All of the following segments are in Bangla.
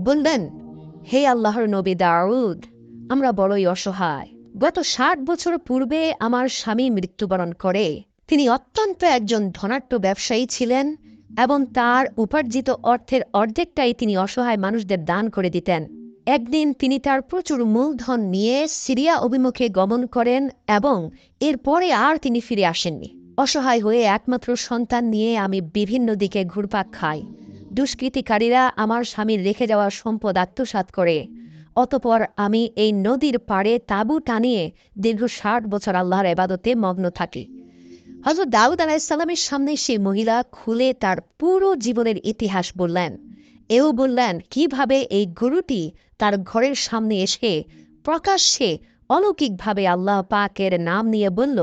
বললেন, হে আল্লাহর নবী দাউদ, আমরা বড়ই অসহায়। গত ষাট বছর পূর্বে আমার স্বামী মৃত্যুবরণ করে। তিনি অত্যন্ত একজন ধনাঢ্য ব্যবসায়ী ছিলেন এবং তার উপার্জিত অর্থের অর্ধেকটাই তিনি অসহায় মানুষদের দান করে দিতেন। একদিন তিনি তার প্রচুর মূলধন নিয়ে সিরিয়া অভিমুখে গমন করেন এবং এরপরে আর তিনি ফিরে আসেননি। অসহায় হয়ে একমাত্র সন্তান নিয়ে আমি বিভিন্ন দিকে ঘুরপাক খাই। দুষ্কৃতিকারীরা আমার স্বামীর রেখে যাওয়া সম্পদ আত্মসাৎ করে। অতপর আমি এই নদীর পাড়ে তাঁবু টানিয়ে দীর্ঘ ষাট বছর আল্লাহর এবাদতে মগ্ন থাকি। হজরত দাউদ আলাহিসাল্লামের সামনে সেই মহিলা খুলে তার পুরো জীবনের ইতিহাস বললেন। এও বললেন, কীভাবে এই গরুটি তার ঘরের সামনে এসে প্রকাশ্যে অলৌকিকভাবে আল্লাহ পাকের নাম নিয়ে বলল,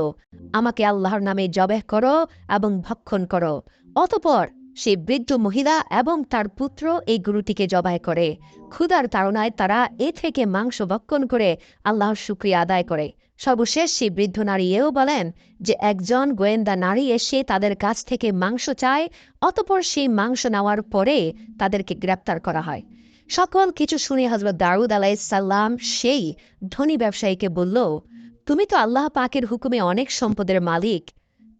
আমাকে আল্লাহর নামে জবেহ করো এবং ভক্ষণ করো। অতপর সেই বৃদ্ধ মহিলা এবং তার পুত্র এই গরুটিকে জবাই করে। ক্ষুধার তাড়নায় তারা এ থেকে মাংস ভক্ষণ করে আল্লাহর শুক্রিয়া আদায় করে। সর্বশেষ সেই বৃদ্ধ নারী এও বলেন যে, একজন গোয়েন্দা নারী এসে তাদের কাছ থেকে মাংস চায়, অতপর সেই মাংস নেওয়ার পরে তাদেরকে গ্রেপ্তার করা হয়। সকল কিছু শুনে হজরত দারুদ আলাইসাল্লাম সেই ধনী ব্যবসায়ীকে বলল, তুমি তো আল্লাহ পাকের হুকুমে অনেক সম্পদের মালিক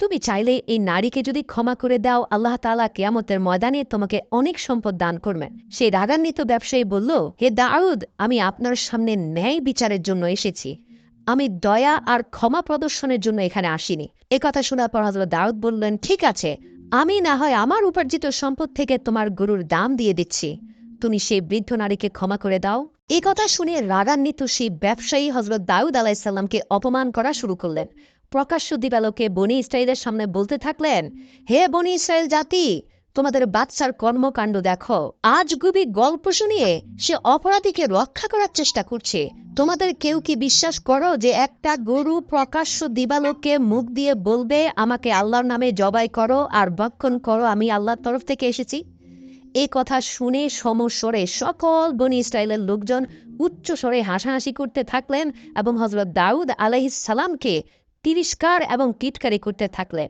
তুমি চাইলে এই নারীকে যদি ক্ষমা করে দাও, আল্লাহ তালা কেয়ামতের ময়দানে তোমাকে অনেক সম্পদ দান করবেন। সেই রাগান্বিত ব্যবসায়ী বলল, হে দাউদ, আমি আপনার সামনে ন্যায় বিচারের জন্য এসেছি। আমি দয়া আর ক্ষমা প্রদর্শনের জন্য এখানে আসিনি। এ কথা শোনার পর হজরত দাউদ বললেন, ঠিক আছে, আমি না হয় আমার উপার্জিত সম্পদ থেকে তোমার গরুর দাম দিয়ে দিচ্ছি। তুমি সেই বৃদ্ধ নারীকে ক্ষমা করে দাও। এই কথা শুনে রাগান্বিত সেই ব্যবসায়ী হজরত দাউদ আলাইসাল্লামকে অপমান করা শুরু করলেন। প্রকাশ্য দিবালোকে বনি ইসরায়েলের সামনে বলতে থাকলেন, হে বনি ইসরায়েল জাতি, তোমাদের বাচ্চার কর্মকাণ্ড দেখো। আজ গুবি গল্প শুনিয়ে সে অপরাধীকে রক্ষা করার চেষ্টা করছে। তোমাদের কেউ কি বিশ্বাস করো যে একটা গরু প্রকাশ্য দিবালোকে মুখ দিয়ে বলবে, আমাকে আল্লাহর নামে জবাই করো আর ভক্ষণ করো, আমি আল্লাহর তরফ থেকে এসেছি এ কথা শুনে সমস্বরে সকল বনি ইসরায়েলের লোকজন উচ্চ স্বরে হাসাহাসি করতে থাকলেন এবং হজরত দাউদ আলাইসালামকে তিরস্কার এবং কিটকারি করতে থাকলেন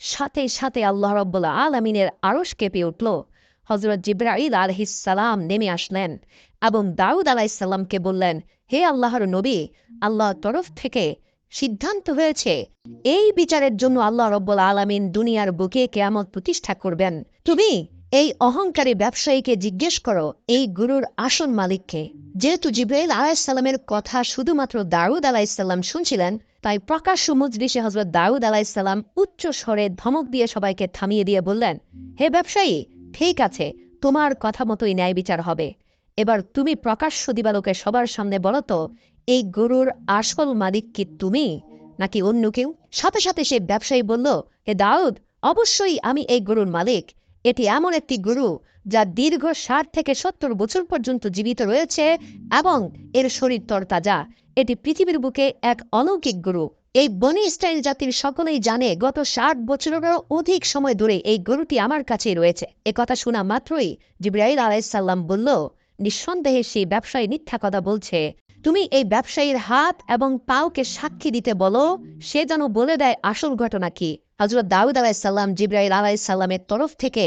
সাথে সাথে আল্লাহ রব্বুল্লা আলমিনের আরস কেঁপে উঠল। হজরত জিব্রাইল আলহিসাল্লাম নেমে আসলেন এবং দাউদ আলাইসাল্লামকে বললেন, হে আল্লাহর নবী, আল্লাহর তরফ থেকে সিদ্ধান্ত হয়েছে, এই বিচারের জন্য আল্লাহ রব্বুল আলমিন দুনিয়ার বুকে কেয়ামত প্রতিষ্ঠা করবেন। তুমি এই অহংকারী ব্যবসায়ীকে জিজ্ঞেস করো, এই গুরুর আসন মালিককে। যেহেতু জিব্রাইল আলাইসাল্লামের কথা শুধুমাত্র দাউদ আলাইসাল্লাম শুনছিলেন তাই প্রকাশ্য মজলিসে হজরত দাউদ আলাইসাল্লাম উচ্চ স্বরে ধমক দিয়ে সবাইকে থামিয়ে দিয়ে বললেন, হে ব্যবসায়ী, ঠিক আছে, তোমার কথা মতোই ন্যায় বিচার হবে। এবার তুমি প্রকাশ্য দিবালোকে সবার সামনে বলো তো, এই গরুর আসল মালিক কি তুমি? নাকি অন্য কেউ? সাথে সাথে সে ব্যবসায়ী বলল, হে দাউদ, অবশ্যই আমি এই গরুর মালিক। এটি এমন একটি গরু যা দীর্ঘ ষাট থেকে সত্তর বছর পর্যন্ত জীবিত রয়েছে এবং এর শরীর তরতাজা। এটি পৃথিবীর বুকে এক অলৌকিক গরু। এই বনি স্টাইল জাতির সকলেই জানে, গত ষাট বছরেরও অধিক সময় ধরে এই গরুটি আমার কাছেই রয়েছে। এ কথা শোনা মাত্রই জিব্রাইল আলাইসাল্লাম বলল, নিঃসন্দেহে সেই ব্যবসায়ী মিথ্যা কথা বলছে। তুমি এই ব্যবসায়ীর হাত এবং পাওকে সাক্ষী দিতে বলো, সে যেন বলে দেয় আসল ঘটনা কি। হজরত দাউদ আলাইসাল্লাম জিব্রাইল আলাইসাল্লামের তরফ থেকে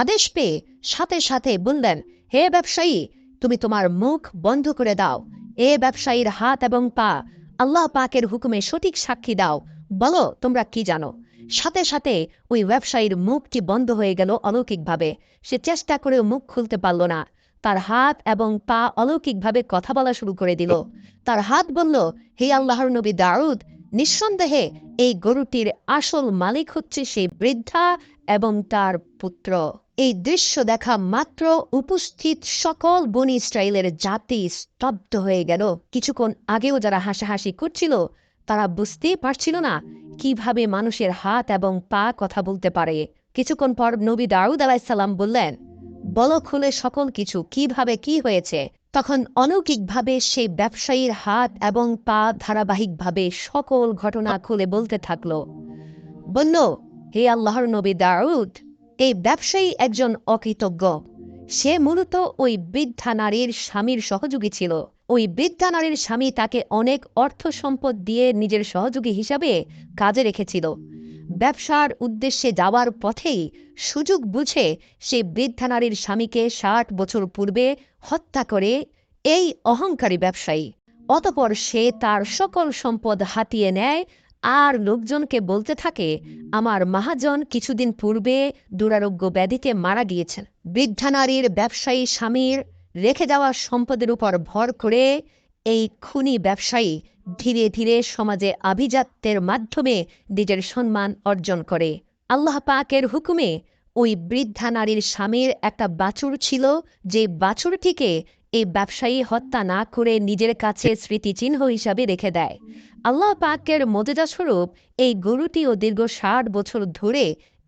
আদেশ পেয়ে সাথে সাথে বললেন, হে ব্যবসায়ী, তুমি তোমার মুখ বন্ধ করে দাও। এ ব্যবসায়ীর হাত এবং পা, আল্লাহ পাকের হুকুমে সঠিক সাক্ষী দাও। বলো, তোমরা কি জানো? সাথে সাথে ওই ব্যবসায়ীর মুখটি বন্ধ হয়ে গেল অলৌকিকভাবে। সে চেষ্টা করেও মুখ খুলতে পারল না। তার হাত এবং পা অলৌকিকভাবে কথা বলা শুরু করে দিল। তার হাত বলল, হে আল্লাহর নবী দাউদ, নিঃসন্দেহে এই গরুটির আসল মালিক হচ্ছে সেই বৃদ্ধা এবং তার পুত্র। এই দৃশ্য দেখা মাত্র উপস্থিত সকল বনি ইসরায়েলের জাতি স্তব্ধ হয়ে গেল। কিছুক্ষণ আগেও যারা হাসাহাসি করছিল, তারা বুঝতেই পারছিল না কীভাবে মানুষের হাত এবং পা কথা বলতে পারে। কিছুক্ষণ পর নবী দাউদ আলাইসাল্লাম বললেন, বল খুলে সকল কিছু, কীভাবে কি হয়েছে? তখন অলৌকিকভাবে সেই ব্যবসায়ীর হাত এবং পা ধারাবাহিকভাবে সকল ঘটনা খুলে বলতে থাকল। বলল হে আল্লাহর নবী দাউদ, এই ব্যবসায়ী একজন অকৃতজ্ঞ। সে মূলত ওই বৃদ্ধা নারীর স্বামীর সহযোগী ছিল। ওই বৃদ্ধা নারীর স্বামী তাকে অনেক অর্থ সম্পদ দিয়ে নিজের সহযোগী হিসাবে কাজে রেখেছিল। ব্যবসার উদ্দেশ্যে যাওয়ার পথেই সুযোগ বুঝে সে বৃদ্ধা নারীর স্বামীকে ষাট বছর পূর্বে হত্যা করে এই অহংকারী ব্যবসায়ী। অতপর সে তার সকল সম্পদ হাতিয়ে নেয় আর লোকজনকে বলতে থাকে, আমার মহাজন কিছুদিন পূর্বে দুরারোগ্য ব্যাধিতে মারা গিয়েছেন। বৃদ্ধা নারীর ব্যবসায়ী স্বামীর রেখে যাওয়া সম্পদের উপর ভর করে এই খুনি ব্যবসায়ী ধীরে ধীরে সমাজে আভিজাত্যের মাধ্যমে নিজের সম্মান অর্জন করে। আল্লাহ পাকের হুকুমে ওই বৃদ্ধা নারীর স্বামীর একটা বাছুর ছিল, যে বাছুরটিকে এই ব্যবসায়ী হত্যা না করে নিজের কাছে স্মৃতিচিহ্ন হিসাবে রেখে দেয়। আল্লাহ পাকের মজেদাস্বরূপ এই গরুটিও দীর্ঘ ষাট বছর ধরে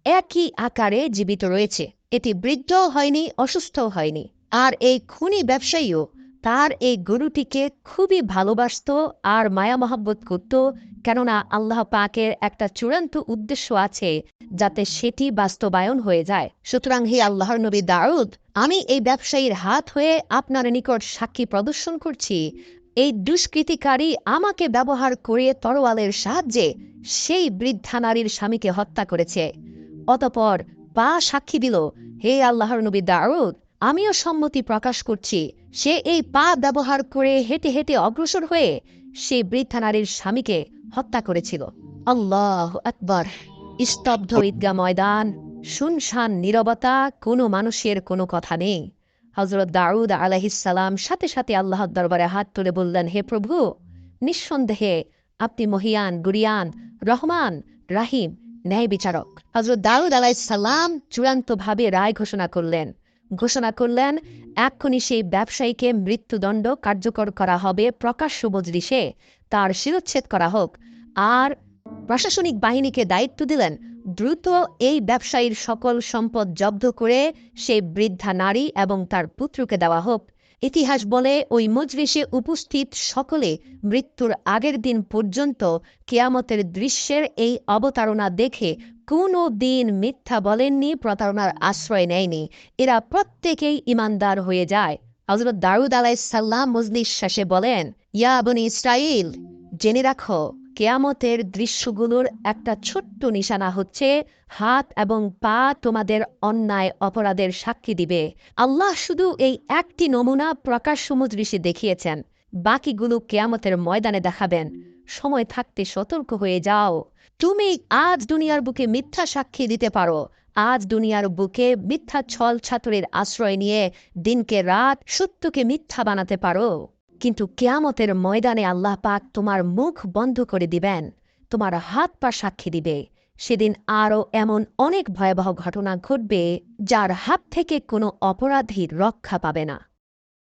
একই আকারে জীবিত রয়েছে। এটি বৃদ্ধও হয়নি, অসুস্থও হয়নি। আর এই খুনি ব্যবসায়ীও তার এই গরুটিকে খুবই ভালোবাসত আর মায়া মহাব্বত করত কেননা আল্লাহ পাকের একটা চূড়ান্ত উদ্দেশ্য আছে যাতে সেটি বাস্তবায়ন হয়ে যায়। সুতরাং হে আল্লাহর নবী দাউদ, আমি এই ব্যবসায়ীর হাত হয়ে আপনার নিকট সাক্ষী প্রদর্শন করছি। এই দুষ্কৃতিকারী আমাকে ব্যবহার করে তরোয়ালের সাহায্যে সেই বৃদ্ধা নারীর স্বামীকে হত্যা করেছে। অতপর পা সাক্ষী দিল, হে আল্লাহর নবী দাউদ, আমিও সম্মতি প্রকাশ করছি। সে এই পা ব্যবহার করে হেঁটে হেঁটে অগ্রসর হয়ে সে বৃদ্ধা নারীর স্বামীকে হত্যা করেছিল। আল্লাহ আকবর। স্তব্ধ ঈদগা ময়দান, শুনশান, নীরবতা, কোনো মানুষের কোনো কথা নেই। হজরত দাউদ আলাহিসাল্লাম সাথে সাথে আল্লাহর দরবারে হাত তুলে বললেন, হে প্রভু, নিঃসন্দেহে আপনি মহিয়ান, গুরিয়ান, রহমান, রাহিম ন্যায় বিচারক হজরত দাউদ আলাইসাল্লাম চূড়ান্তভাবে রায় ঘোষণা করলেন ঘোষণা করলেন, এক্ষুনি সেই ব্যবসায়ীকে মৃত্যুদণ্ড কার্যকর করা হবে প্রকাশ্য মজলিসে, তার শিরোচ্ছেদ করা হোক। আর প্রশাসনিক বাহিনীকে দায়িত্ব দিলেন, দ্রুত এই ব্যবসায়ীর সকল সম্পদ জব্দ করে সেই বৃদ্ধা নারী এবং তার পুত্রকে দেওয়া হোক। ইতিহাস বলে, ওই মজলিসে উপস্থিত সকলে মৃত্যুর আগের দিন পর্যন্ত কেয়ামতের দৃশ্যের এই অবতারণা দেখে কোনো দিন মিথ্যা বলেননি, প্রতারণার আশ্রয় নেয়নি। এরা প্রত্যেকেই ইমানদার হয়ে যায়। হজরত দারুদ আলাই সাল্লাম মজলিস শেষে বলেন, ইয়া বনি ইসরাইল জেনে রাখো, কেয়ামতের দৃশ্যগুলোর একটা ছোট্ট নিশানা হচ্ছে, হাত এবং পা তোমাদের অন্যায় অপরাধের সাক্ষী দিবে। আল্লাহ শুধু এই একটি নমুনা প্রকাশ সমুদ্রিসে দেখিয়েছেন। বাকিগুলো কেয়ামতের ময়দানে দেখাবেন। সময় থাকতে সতর্ক হয়ে যাও। তুমি আজ দুনিয়ার বুকে মিথ্যা সাক্ষী দিতে পারো। আজ দুনিয়ার বুকে মিথ্যা ছল ছাত্রের আশ্রয় নিয়ে দিনকে রাত সত্যকে মিথ্যা বানাতে পারো। কিন্তু কেয়ামতের ময়দানে আল্লাহ পাক তোমার মুখ বন্ধ করে দিবেন। তোমার হাত পা সাক্ষী দিবে। সেদিন আরও এমন অনেক ভয়াবহ ঘটনা ঘটবে যার হাত থেকে কোনো অপরাধীর রক্ষা পাবে না।